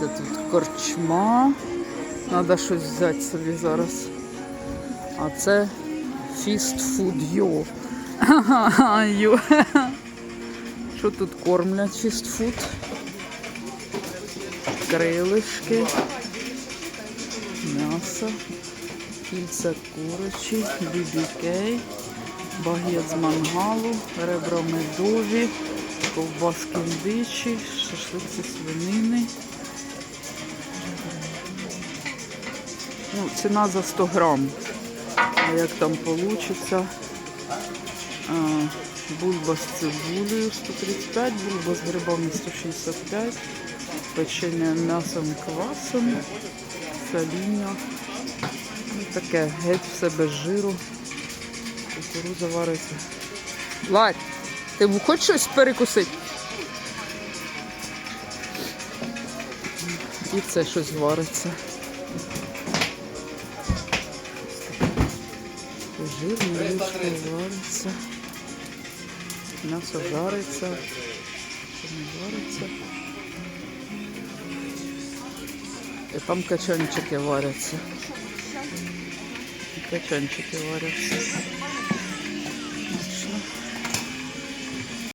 Це тут корчма. Треба щось взяти собі зараз. А це фістфуд йо. Йо. Що тут кормлять фістфуд? Крилишки, м'ясо, кільця курочі, бібікей, багет з мангалу, ребра медові, ковбаски індичі, шашлик зі свинини. Ну, ціна за 100 грам. А як там вийде? Бульба з цибулею 135, бульба з грибами 165, печення м'ясом і квасом, саління. Ну, таке, геть все без жиру. Кукурудза вариться. Ладь, ти хочеш щось перекусити? І це щось вариться. Річка вариться. М'ясо жариться. Не вариться. І там качанчики варяться. Качанчики варяться.